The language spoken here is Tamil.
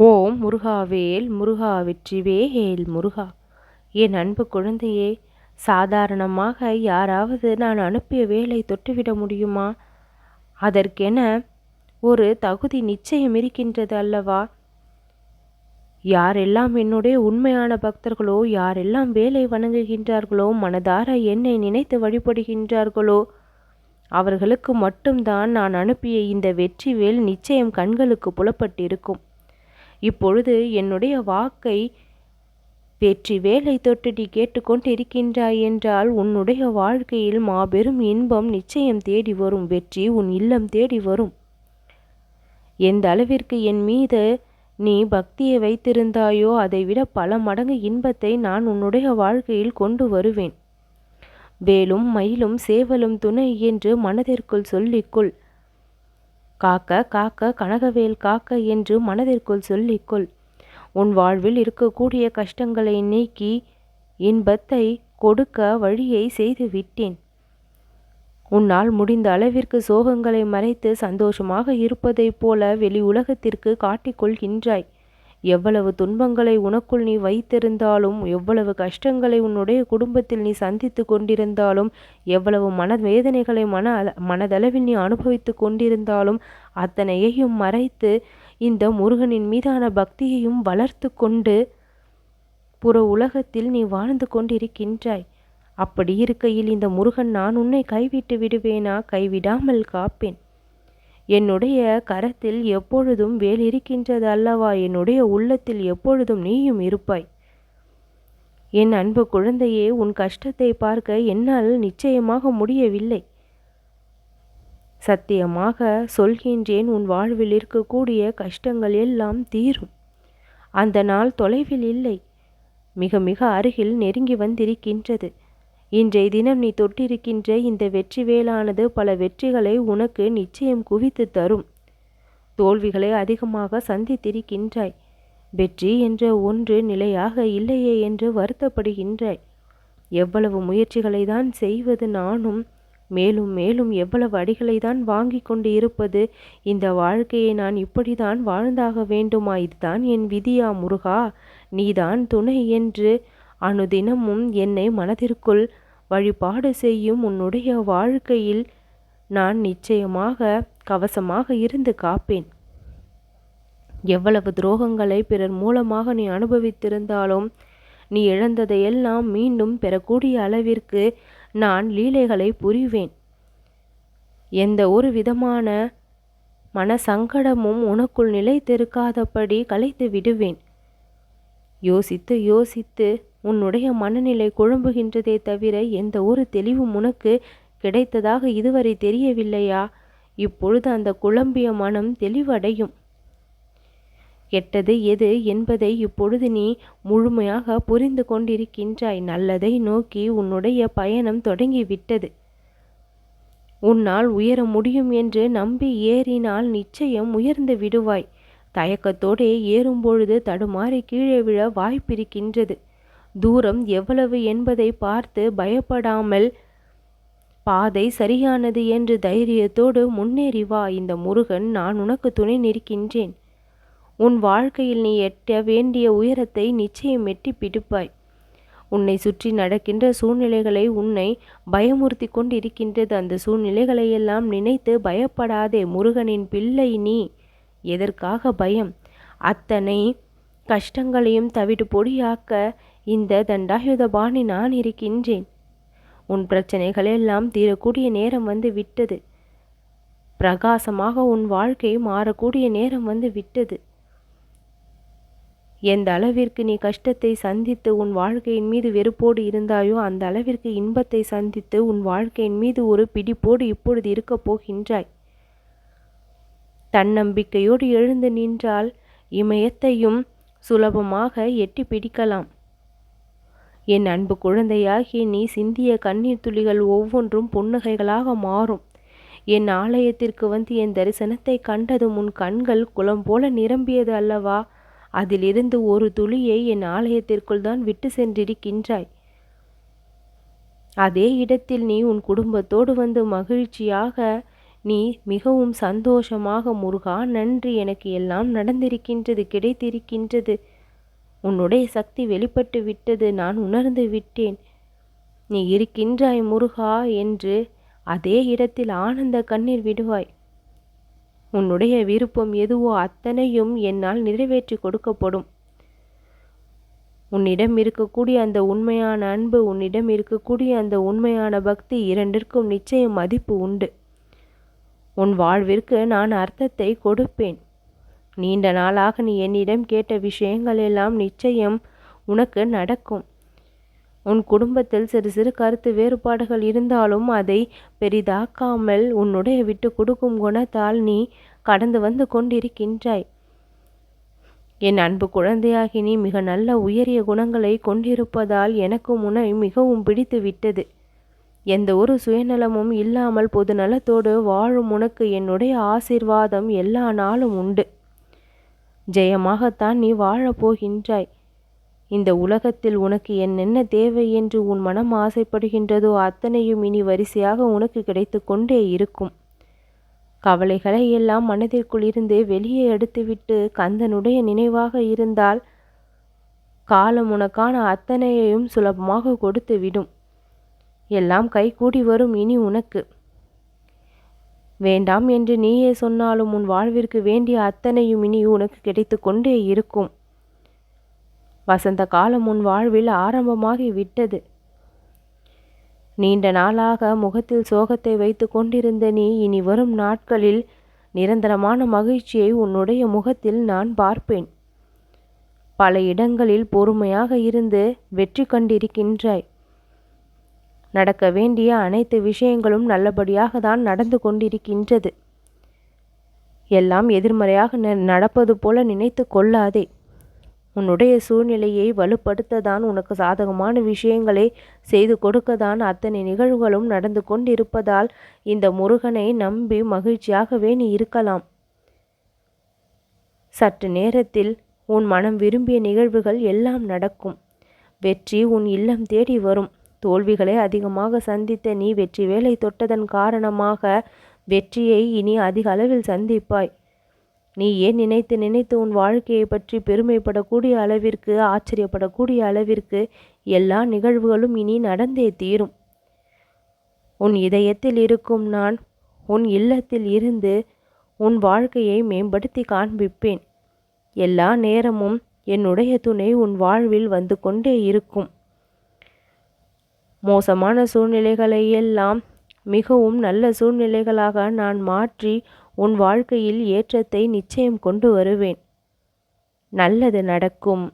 ஓம் முருகாவேல் முருகா வெற்றிவேல் முருகா. என் அன்பு குழந்தையே சாதாரணமாக யாராவது நான் அனுப்பிய வேலை தொட்டுவிட முடியுமா? அதற்கென ஒரு தகுதி நிச்சயம் இருக்கின்றது அல்லவா? யாரெல்லாம் என்னுடைய உண்மையான பக்தர்களோ யாரெல்லாம் வேலை வணங்குகின்றார்களோ மனதார என்னை நினைத்து வழிபடுகின்றார்களோ அவர்களுக்கு மட்டும்தான் நான் அனுப்பிய இந்த வெற்றி வேல் நிச்சயம் கண்களுக்கு புலப்பட்டிருக்கும். இப்பொழுது என்னுடைய வாக்கை வெற்றி வேலை தொட்டு நீ கேட்டுக்கொண்டிருக்கின்றாய் என்றால் உன்னுடைய வாழ்க்கையில் மாபெரும் இன்பம் நிச்சயம் தேடி வரும் வெற்றி உன் இல்லம் தேடி வரும். எந்த அளவிற்கு என் மீது நீ பக்தியை வைத்திருந்தாயோ அதைவிட பல மடங்கு இன்பத்தை நான் உன்னுடைய வாழ்க்கையில் கொண்டு வருவேன். வேலும் மயிலும் சேவலும் துணை என்று மனதிற்குள் சொல்லிக்கொள். காக்க காக்க கனகவேல் காக்க என்று மனதிற்குள் சொல்லிக்கொள் உன் வாழ்வில் இருக்கக்கூடிய கஷ்டங்களை நீக்கி இன்பத்தை கொடுக்க வழியை செய்து விட்டேன். உன்னால் முடிந்த அளவிற்கு சோகங்களை மறைத்து சந்தோஷமாக இருப்பதைப் போல வெளி உலகத்திற்கு காட்டிக்கொள்கின்றாய் எவ்வளவு துன்பங்களை உனக்குள் நீ வைத்திருந்தாலும் எவ்வளவு கஷ்டங்களை உன்னுடைய குடும்பத்தில் நீ சந்தித்து கொண்டிருந்தாலும் எவ்வளவு மனவேதனைகளை மன மனதளவில் நீ அனுபவித்து கொண்டிருந்தாலும் அத்தனையையும் மறைத்து இந்த முருகனின் மீதான பக்தியையும் வளர்த்து கொண்டு புற உலகத்தில் நீ வாழ்ந்து கொண்டிருக்கின்றாய். அப்படி இருக்கையில் இந்த முருகன் நான் உன்னை கைவிட்டு விடுவேனா? கைவிடாமல் காப்பேன். என்னுடைய கரத்தில் எப்பொழுதும் வேல் இருக்கின்றது அல்லவா என்னுடைய உள்ளத்தில் எப்பொழுதும் நீயும் இருப்பாய். என் அன்பு குழந்தையே உன் கஷ்டத்தை பார்க்க என்னால் நிச்சயமாக முடியவில்லை. சத்தியமாக சொல்கின்றேன் உன் வாழ்வில் இருக்கக்கூடிய கஷ்டங்கள் எல்லாம் தீரும். அந்த நாள் தொலைவில் இல்லை. மிக மிக அருகில் நெருங்கி வந்திருக்கின்றது. இன்றைய தினம் நீ தொட்டிருக்கின்ற இந்த வெற்றி வேலானது பல வெற்றிகளை உனக்கு நிச்சயம் குவித்து தரும். தோல்விகளை அதிகமாக சந்தித்திருக்கின்றாய். வெற்றி என்ற ஒன்று நிலையாக இல்லையே என்று வருத்தப்படுகின்றாய். எவ்வளவு முயற்சிகளை தான் செய்வது நானும் மேலும் மேலும் எவ்வளவு அடிகளை தான் வாங்கி கொண்டு இருப்பது இந்த வாழ்க்கையை நான் இப்படிதான் வாழ்ந்தாக வேண்டுமா? இதுதான் என் விதியா முருகா நீதான் துணை என்று அனுதினமும் என்னை மனதிற்குள் வழிபாடு செய்யும் உன்னுடைய வாழ்க்கையில் நான் நிச்சயமாக கவசமாக இருந்து காப்பேன். எவ்வளவு துரோகங்களை பிறர் மூலமாக நீ அனுபவித்திருந்தாலும் நீ இழந்ததையெல்லாம் மீண்டும் பெறக்கூடிய அளவிற்கு நான் லீலைகளை புரிவேன். எந்த ஒரு விதமான மன சங்கடமும் உனக்குள் நிலைத்திருக்காதபடி கலைத்து விடுவேன். யோசித்து யோசித்து உன்னுடைய மனநிலை குழம்புகின்றதே தவிர எந்த ஒரு தெளிவும் உனக்கு கிடைத்ததாக இதுவரை தெரியவில்லையா? இப்பொழுது அந்த குழம்பிய மனம் தெளிவடையும். கெட்டது எது என்பதை இப்பொழுது நீ முழுமையாக புரிந்து கொண்டிருக்கின்றாய். நல்லதை நோக்கி உன்னுடைய பயணம் தொடங்கிவிட்டது. உன்னால் உயர முடியும் என்று நம்பி ஏறினால் நிச்சயம் உயர்ந்து விடுவாய். தயக்கத்தோடே ஏறும்பொழுது தடுமாறி கீழே விழ வாய்ப்பிருக்கின்றது. தூரம் எவ்வளவு என்பதை பார்த்து பயப்படாமல் பாதை சரியானது என்று தைரியத்தோடு முன்னேறி வா இந்த முருகன் நான் உனக்கு துணை நிற்கின்றேன். உன் வாழ்க்கையில் நீ எட்ட வேண்டிய உயரத்தை நிச்சயம் எட்டி பிடிப்பாய். உன்னை சுற்றி நடக்கின்ற சூழ்நிலைகளை உன்னை பயமுறுத்தி கொண்டிருக்கின்றது. அந்த சூழ்நிலைகளையெல்லாம் நினைத்து பயப்படாதே முருகனின் பிள்ளை நீ. எதற்காக பயம்? அத்தனை கஷ்டங்களையும் தவிடு பொடியாக்க இந்த தண்டாயுத பாணி நான் இருக்கின்றேன். உன் பிரச்சனைகள் எல்லாம் தீரக்கூடிய நேரம் வந்து விட்டது. பிரகாசமாக உன் வாழ்க்கை மாறக்கூடிய நேரம் வந்து விட்டது. எந்த அளவிற்கு நீ கஷ்டத்தை சந்தித்து உன் வாழ்க்கையின் மீது வெறுப்போடு இருந்தாயோ அந்த அளவிற்கு இன்பத்தை சந்தித்து உன் வாழ்க்கையின் மீது ஒரு பிடிப்போடு இப்பொழுது இருக்கப் போகின்றாய். தன்னம்பிக்கையோடு எழுந்து நின்றால் இமயத்தையும் சுலபமாக எட்டி பிடிக்கலாம். என் அன்பு குழந்தையாகிய நீ சிந்திய கண்ணீர் துளிகள் ஒவ்வொன்றும் புன்னகைகளாக மாறும். என் ஆலயத்திற்கு வந்து என் தரிசனத்தை கண்டதும் உன் கண்கள் குளம் போல நிரம்பியது அல்லவா? அதிலிருந்து ஒரு துளியை என் ஆலயத்திற்குள் தான் விட்டு சென்றிருக்கின்றாய். அதே இடத்தில் நீ உன் குடும்பத்தோடு வந்து மகிழ்ச்சியாக நீ மிகவும் சந்தோஷமாக முருகா நன்றி எனக்கு எல்லாம் நடந்திருக்கின்றது கிடைத்திருக்கின்றது. உன்னுடைய சக்தி வெளிப்பட்டு விட்டது நான் உணர்ந்து விட்டேன். நீ இருக்கின்றாய் முருகா என்று அதே இடத்தில் ஆனந்த கண்ணீர் விடுவாய். உன்னுடைய விருப்பம் எதுவோ அத்தனையும் என்னால் நிறைவேற்றி கொடுக்கப்படும். உன்னிடம் இருக்கக்கூடிய அந்த உண்மையான அன்பு உன்னிடம் இருக்கக்கூடிய அந்த உண்மையான பக்தி இரண்டிற்கும் நிச்சயம் மதிப்பு உண்டு. உன் வாழ்விற்கு நான் அர்த்தத்தை கொடுப்பேன். நீண்ட நாளாக நீ என்னிடம் கேட்ட விஷயங்கள் எல்லாம் நிச்சயம் உனக்கு நடக்கும். உன் குடும்பத்தில் சிறு சிறு கருத்து வேறுபாடுகள் இருந்தாலும் அதை பெரிதாக்காமல் உன்னுடைய விட்டு கொடுக்கும் குணத்தால் நீ கடந்து வந்து கொண்டிருக்கின்றாய். என் அன்பு குழந்தையாகி நீ மிக நல்ல உயரிய குணங்களை கொண்டிருப்பதால் எனக்கும் உன்னை மிகவும் பிடித்து விட்டது எந்த ஒரு சுயநலமும் இல்லாமல் பொது நலத்தோடு வாழும் உனக்கு என்னுடைய ஆசிர்வாதம் எல்லா நாளும் உண்டு. ஜெயமாகத்தான் நீ வாழப்போகின்றாய் இந்த உலகத்தில் உனக்கு என்னென்ன தேவை என்று உன் மனம் ஆசைப்படுகின்றதோ அத்தனையும் இனி வரிசையாக உனக்கு கிடைத்து கொண்டே இருக்கும். கவலைகளை எல்லாம் மனதிற்குள் இருந்து வெளியே எடுத்துவிட்டு கந்தனுடைய நினைவாக இருந்தால் காலம் உனக்கான அத்தனையையும் சுலபமாக கொடுத்து விடும் எல்லாம் கைகூடி வரும் இனி உனக்கு. வேண்டாம் என்று நீயே சொன்னாலும் உன் வாழ்விற்கு வேண்டிய அத்தனையும் இனி உனக்கு கிடைத்து கொண்டே இருக்கும். வசந்த காலம் உன் வாழ்வில் ஆரம்பமாகி விட்டது. நீண்ட நாளாக முகத்தில் சோகத்தை வைத்து கொண்டிருந்த நீ இனி வரும் நாட்களில் நிரந்தரமான மகிழ்ச்சியை உன்னுடைய முகத்தில் நான் பார்ப்பேன். பல இடங்களில் பொறுமையாக இருந்து வெற்றி கண்டிருக்கின்றாய். நடக்க வேண்டிய அனைத்து விஷயங்களும் நல்லபடியாக தான் நடந்து கொண்டிருக்கின்றது. எல்லாம் எதிர்மறையாக நடப்பது போல நினைத்து கொள்ளாதே. உன்னுடைய சூழ்நிலையை வலுப்படுத்ததான் உனக்கு சாதகமான விஷயங்களை செய்து கொடுக்கத்தான் அத்தனை நிகழ்வுகளும் நடந்து கொண்டிருப்பதால் இந்த முருகனை நம்பி மகிழ்ச்சியாகவே நீ இருக்கலாம். சற்று நேரத்தில் உன் மனம் விரும்பிய நிகழ்வுகள் எல்லாம் நடக்கும். வெற்றி உன் இல்லம் தேடி வரும். தோல்விகளை அதிகமாக சந்தித்த நீ வெற்றி வேலை தொட்டதன் காரணமாக வெற்றியை இனி அதிக அளவில் சந்திப்பாய். நீ ஏன் நினைத்து நினைத்து உன் வாழ்க்கையை பற்றி பெருமைப்படக்கூடிய அளவிற்கு ஆச்சரியப்படக்கூடிய அளவிற்கு எல்லா நிகழ்வுகளும் இனி நடந்தே தீரும். உன் இதயத்தில் இருக்கும் நான் உன் இல்லத்தில் இருந்து உன் வாழ்க்கையை மேம்படுத்தி காண்பிப்பேன். எல்லா நேரமும் என்னுடைய துணை உன் வாழ்வில் வந்து கொண்டே இருக்கும். மோசமான சூழ்நிலைகளை எல்லாம் மிகவும் நல்ல சூழ்நிலைகளாக நான் மாற்றி உன் வாழ்க்கையில் ஏற்றத்தை நிச்சயம் கொண்டு வருவேன். நல்லது நடக்கும்.